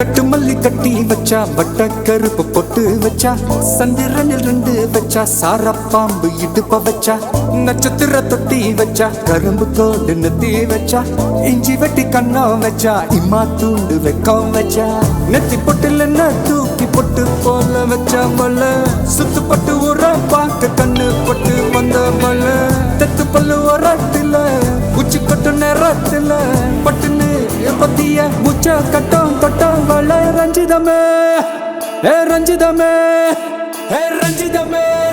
கட்டு மல்லி கட்டி வச்சா வட்ட கருப்பு பொட்டு வச்சா சந்திரனில் ரெண்டு வச்சா சாரப்பாம்பு இடுப்ப வச்சா நட்சத்திர தொட்டி வச்சா கரும்பு கோடு நெத்தி வச்சா இஞ்சி வெட்டி கண்ணம் வச்சா இம்மா தூண்டு வெக்கம் வச்சா நெத்தி பொட்டில் என்ன தூக்கி பொட்டு போல வச்சா மல சுத்துப்பட்டு உர பார்க்க கண்ணு பொட்டு வந்த மல தெத்து பல்லு உரத்துல உச்சி கொட்டு நேரத்துல பட்டு கொத்திய உச்ச கட்டம் தொட்டவள ரஞ்சிதமே. ஏ ரஞ்சிதமே. ஏ ரஞ்சிதமே.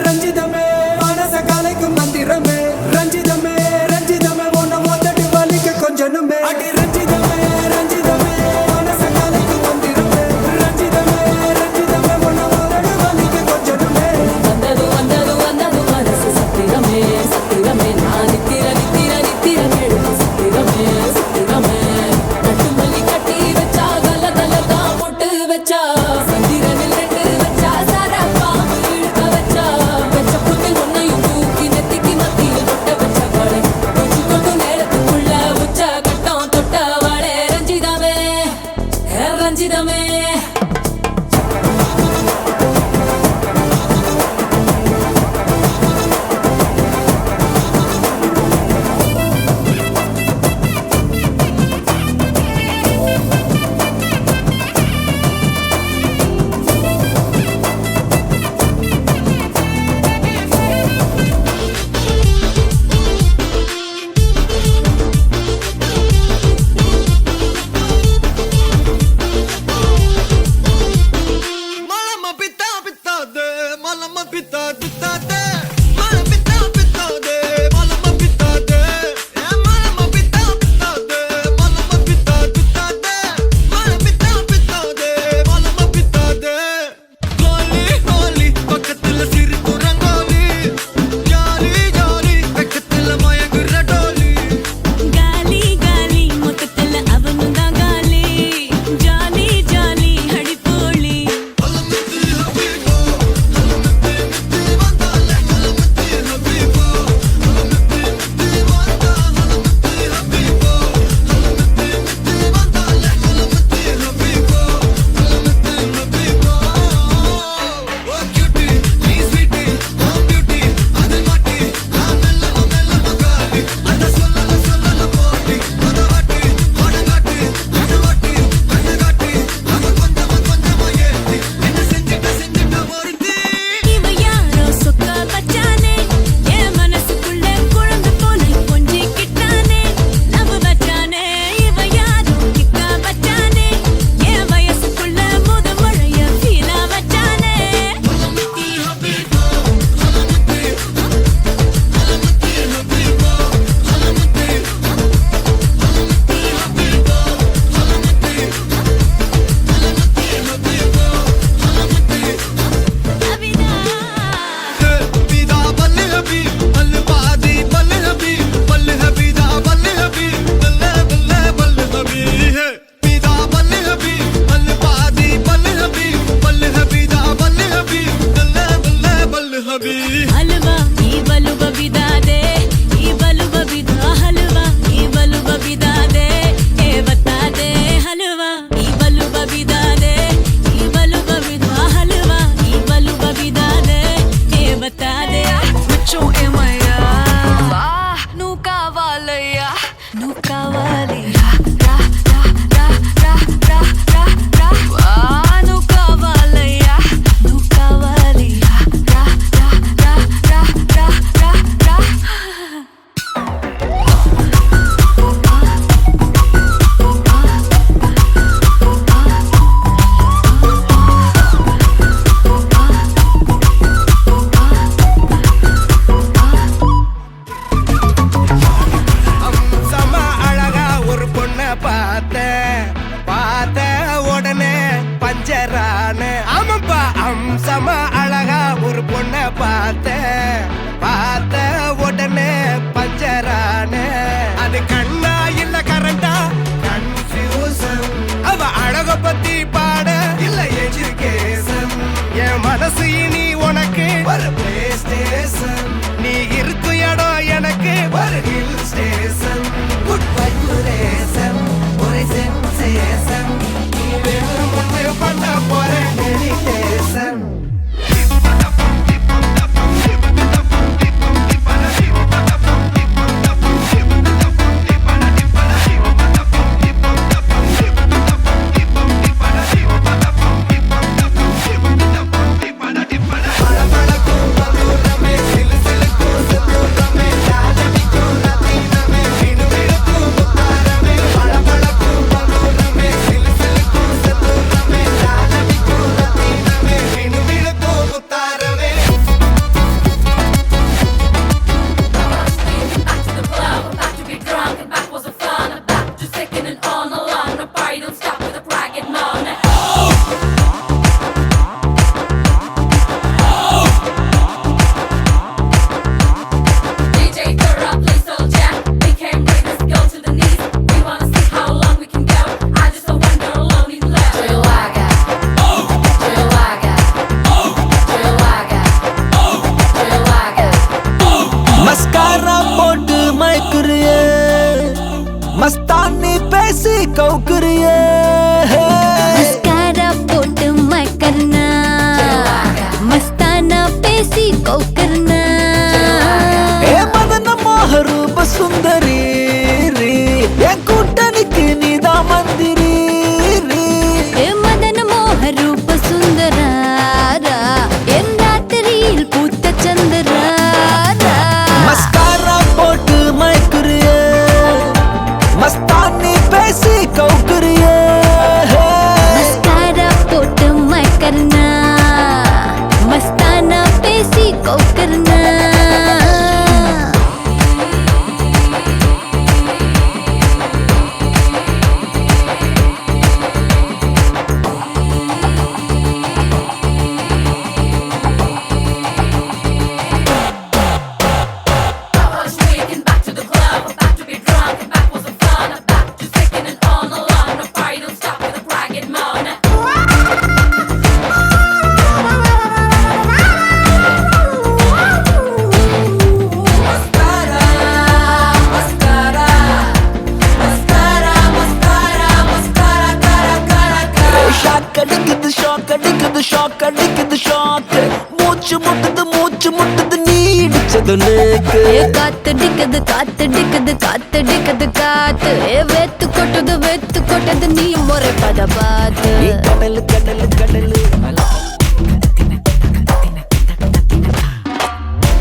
நேக்கு ஏ காத்தடிக்குது காத்தடிக்குது காத்தடிக்குது காத்து ஏ வேத்து கொட்டுது வேத்து கொட்டது நீ முறை பத பார்த்து கடலு கடலு கடலு.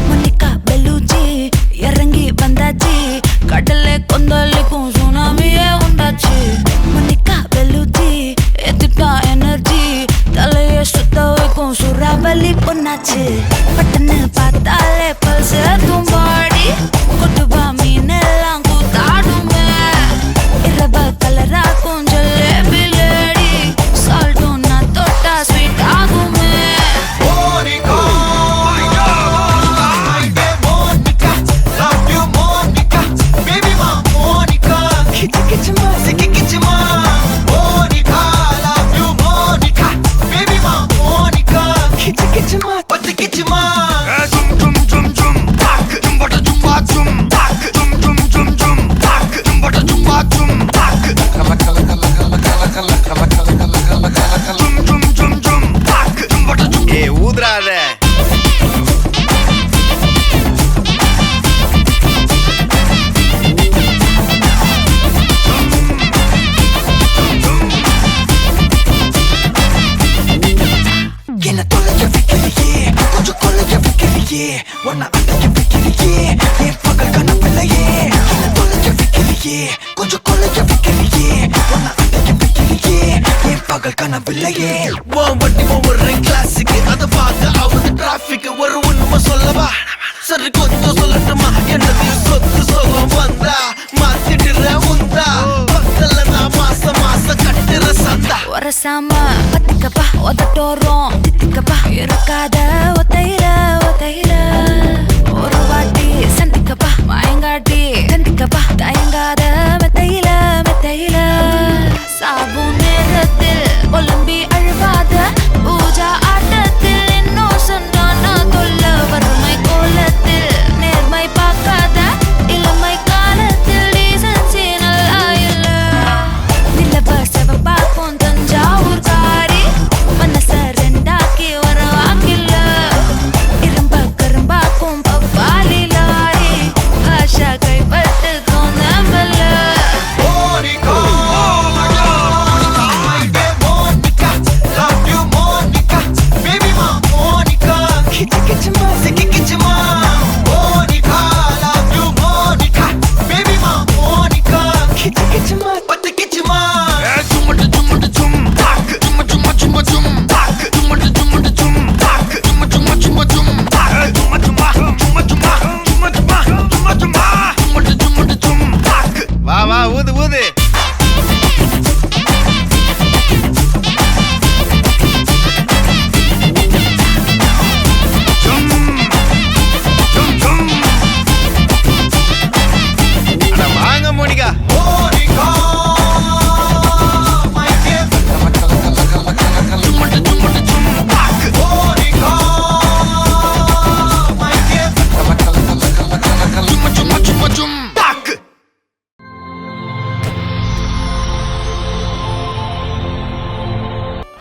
மல்லிகா பெல்லூச்சி இறங்கி வந்தாச்சு. கடல்ல கொந்தளிக்கும் சுனாமியே உண்டாச்சு. மல்லிகா பெல்லூச்சி எதுக்கா எனர்ஜி? தலைய சுத்த வைக்கும் சுறாவலி பொண்ணாச்சு. பட்டன்னு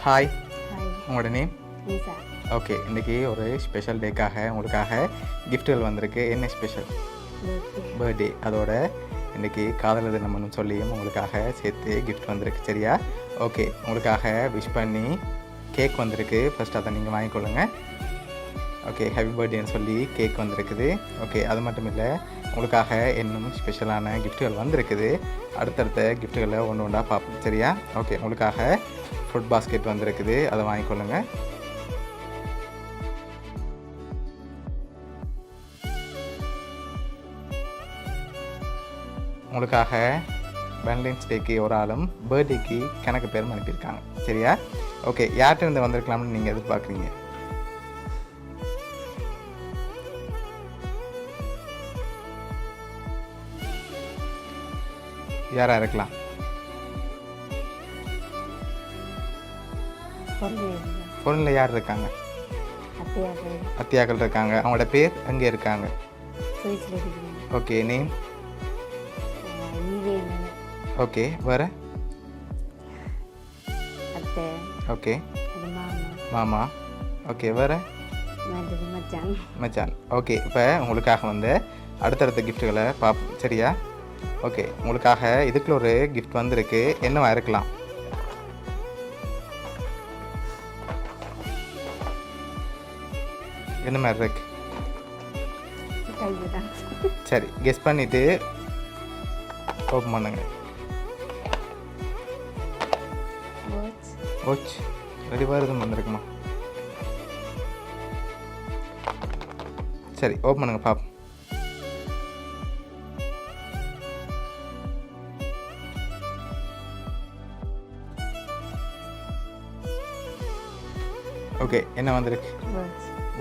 ஹாய் உங்களோட நேம் ஓகே இன்றைக்கி ஒரு ஸ்பெஷல் டேக்காக உங்களுக்காக கிஃப்ட்டுகள் வந்திருக்கு. என்ன ஸ்பெஷல் பர்த்டே அதோட இன்றைக்கி காதலர் தினம்னு சொல்லியும் உங்களுக்காக சேர்த்து கிஃப்ட் வந்திருக்கு சரியா? ஓகே உங்களுக்காக விஷ் பண்ணி கேக் வந்திருக்கு. ஃபர்ஸ்ட் அதை நீங்கள் வாங்கிக்கொள்ளுங்க ஓகே ஹாப்பி பர்த்டேன்னு சொல்லி கேக் வந்திருக்குது. ஓகே அது மட்டும் இல்லை உங்களுக்காக இன்னும் ஸ்பெஷலான கிஃப்ட்டுகள் வந்திருக்குது. அடுத்தடுத்த கிஃப்ட்டுகளை ஒன்று ஒன்றா பார்ப்போம் சரியா? ஓகே உங்களுக்காக ஃபுட் பாஸ்கெட் வந்திருக்குது. அதை வாங்கிக்கொள்ளுங்க. உங்களுக்காக வேலண்டைன்ஸ் டேக்கு ஒரு ஆளும் பர்த்டேக்கு கணக்கு பேரும் அனுப்பியிருக்காங்க. சரியா? ஓகே யார்கிட்ட இருந்து வந்திருக்கலாம்னு நீங்கள் எதிர்பார்க்குறீங்க? யாராக இருக்கலாம்? பொருளில் யார் இருக்காங்க? அத்தியாக்கள் இருக்காங்க. அவங்களோட பேர் அங்கே இருக்காங்க. ஓகே நேம் ஓகே அத்தை. ஓகே மாமா. ஓகே மற்றது மச்சான். ஓகே இப்போ உங்களுக்காக வந்து அடுத்தடுத்த கிஃப்ட்டுகளை பார்ப்போம் சரியா? ஓகே உங்களுக்காக இதுக்குள்ள ஒரு கிஃப்ட் வந்திருக்கு. என்னவா இருக்கலாம்? என்ன மாதிரி இருக்கு? சரி கெஸ் பண்ணிட்டு ஓப்பன் பண்ணுங்க. வாட்ச் ஓச் ரெடி வருதும் வந்திருக்குமா? சரி ஓப்பன் பண்ணுங்க பாப்போம். ஓகே என்ன வந்திருக்கு?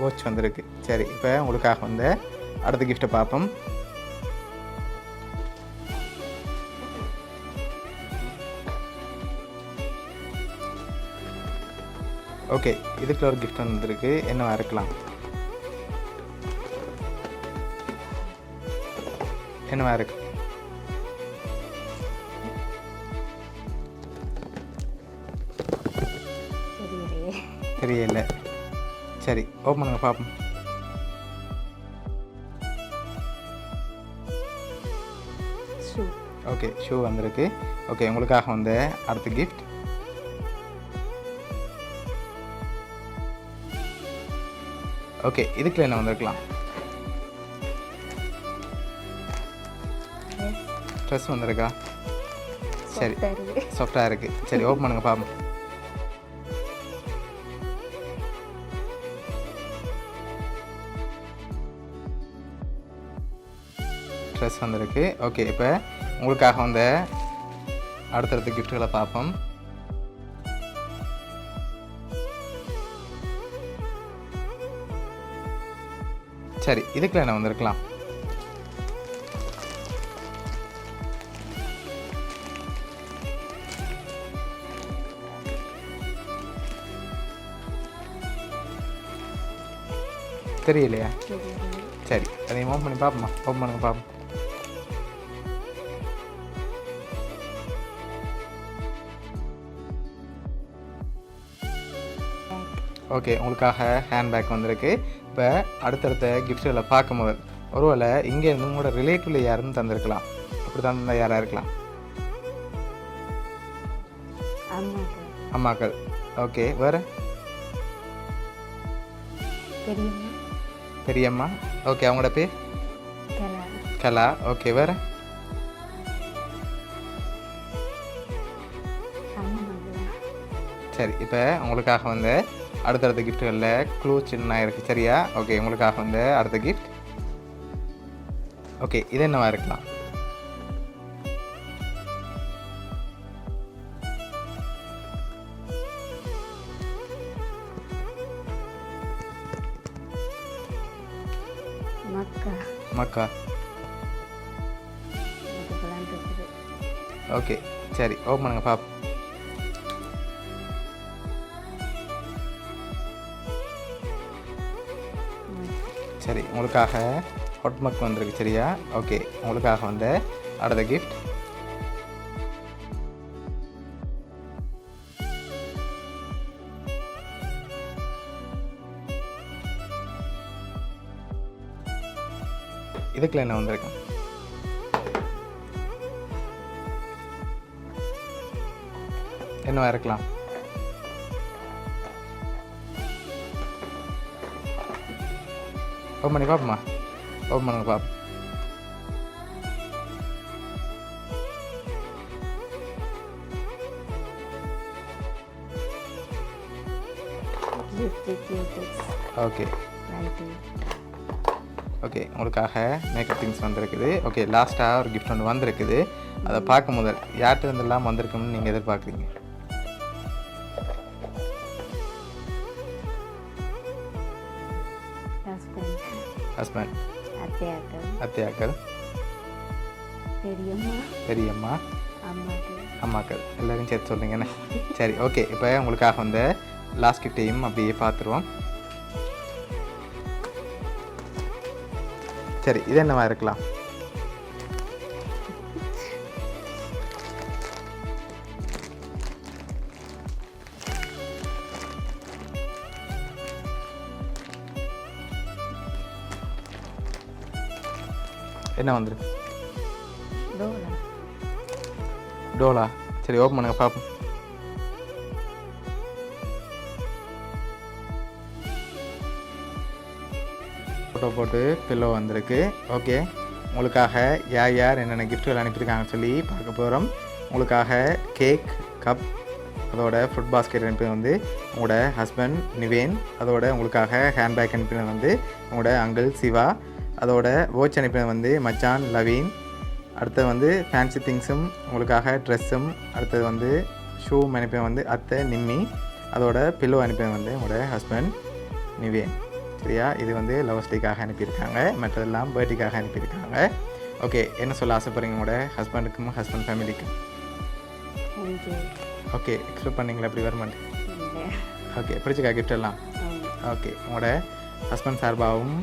வாட்ச் வந்திருக்கு. சரி இப்போ உங்களுக்காக வந்து அடுத்த கிஃப்ட்டை பார்ப்போம். ஓகே இதுக்குள்ள ஒரு கிஃப்ட் வந்திருக்கு. என்னவா இருக்கலாம்? என்னவா இருக்கு? தெரியல. சரி ஓப்பன் பண்ணுங்க பார்ப்போம். ஷூ ஓகே ஷூ வந்திருக்கு. ஓகே உங்களுக்காக வந்து அடுத்த கிஃப்ட் ஓகே இதுக்குள்ள என்ன வந்திருக்கலாம்? ட்ரெஸ் வந்திருக்கா? சரி. சாஃப்டாக இருக்குது சரி ஓப்பன் பண்ணுங்க பார்ப்போம். ட்ரெஸ் வந்திருக்கு. ஓகே இப்போ உங்களுக்காக வந்து அடுத்தடுத்த கிஃப்ட்டுகளை பார்ப்போம். சரி இதுக்குள்ள என்ன வந்திருக்கலாம்? தெரியலையா? சரி அதையும் ஓப்பன் பண்ணி பார்ப்போமா ஓப்பன் பண்ணுங்க பார்ப்போம். ஓகே உங்களுக்காக ஹேண்ட்பேக் வந்திருக்கு. இப்போ அடுத்தடுத்த கிஃப்ட்களை பார்க்கும்போது ஒருவேளை இங்கேருந்து உங்களோட ரிலேட்டிவ்ல யாருன்னு தந்திருக்கலாம். அப்படி தந்தா யாராக இருக்கலாம்? அம்மாக்கு அம்மாக்கள். ஓகே வேறு? பெரியம்மா. ஓகே அவங்களோட பேர்? கலா. ஓகே வேறு? சரி இப்போ உங்களுக்காக வந்து அடுத்தடுத்த கிஃப்ட்டுகளில் க்ளூ சின்ன இருக்குது சரியா? ஓகே உங்களுக்காக வந்து அடுத்த கிஃப்ட் ஓகே இது என்னவா இருக்கலாம்? மக்கா. ஓகே சரி ஓப்பன் பண்ணுங்க பாப். சரி உங்களுக்காக ஹாட் மக் வந்திருக்கு சரியா? ஓகே உங்களுக்காக வந்த அடுத்த கிஃப்ட் இதுக்குள்ள என்ன வந்திருக்கேன் என்னவா இருக்கலாம்? ஓப்பன் பண்ணி பார்ப்போமா ஓப்பன் பண்ணுங்க பாப் ஓகே ஓகே உங்களுக்காக மேக்கப் திங்ஸ் வந்திருக்குது. ஓகே லாஸ்ட்டாக ஒரு கிஃப்ட் ஒன்று வந்திருக்குது. அதை பார்க்கும் முதல் யார்கிட்ட இருந்தெல்லாம் வந்திருக்கும்னு நீங்கள் எதிர்பார்க்குறீங்க? ஹஸ்பண்ட் ஹஸ்பண்ட் அத்தையாக்கள் அத்தையாக்கள் பெரியம்மா. பெரியம்மா. அம்மாக்கு. அம்மாக்கள் எல்லாரையும் சேர்த்து சொல்லுங்கண்ணே. சரி ஓகே இப்போ உங்களுக்காக வந்து லாஸ்ட் கிஃப்டையும் அப்படியே பார்த்துருவோம். சரி இது என்னவா இருக்கலாம்? என்ன வந்திருக்கு டோலா. சரி ஓப்பன் பண்ணுங்க பார்ப்போம். ஃபோட்டோ போட்டு பில்லோ வந்திருக்கு. ஓகே உங்களுக்காக யார் யார் என்னென்ன கிஃப்ட்கள் அனுப்பியிருக்காங்கன்னு சொல்லி பார்க்க போகிறோம் உங்களுக்காக கேக் கப் அதோட ஃபுட் பாஸ்கெட் அனுப்பினது வந்து உங்களோட ஹஸ்பண்ட் நிவேன். அதோட உங்களுக்காக ஹேண்ட்பேக் அனுப்பினது வந்து உங்களோட அங்கிள் சிவா. அதோட வாட்ச் அனுப்பினது வந்து மச்சான் லவீன். அடுத்தது வந்து ஃபேன்சி திங்ஸும் உங்களுக்காக ட்ரெஸ்ஸும் அடுத்தது வந்து ஷூ அனுப்பினது வந்து அத்தை நிம்மி. அதோட பில்லோ அனுப்பினது வந்து உங்களோட ஹஸ்பண்ட் நிவேன். சரியா? இது வந்து லவ் ஸ்டேக்காக அனுப்பியிருக்காங்க. மற்றதெல்லாம் பர்த்டேக்காக அனுப்பியிருக்காங்க. ஓகே என்ன சொல்ல ஆசைப்படுறீங்க உங்களோட ஹஸ்பண்டுக்கும் ஹஸ்பண்ட் ஃபேமிலிக்கும் ஓகே எக்ஸ்பெக்ட் பண்ணீங்களா? எப்படி வரமாட்டேன் இல்லை. ஓகே பிடிச்சிக்கா gift எல்லாம்? ஓகே உங்களோட ஹஸ்பண்ட் சார்பாகவும்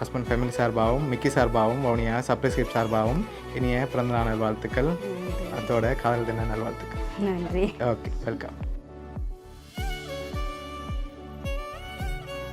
ஹஸ்பண்ட் ஃபேமிலி சார்பாகவும் மிக்கி சார்பாகவும் வவுனியா சர்ப்ரைஸ் கிஃப்ட் சார்பாகவும் இனிய பிறந்தநாள் நல்வாழ்த்துக்கள். அதோட காதல் தின நல்வாழ்த்துக்கள். நன்றி. Okay welcome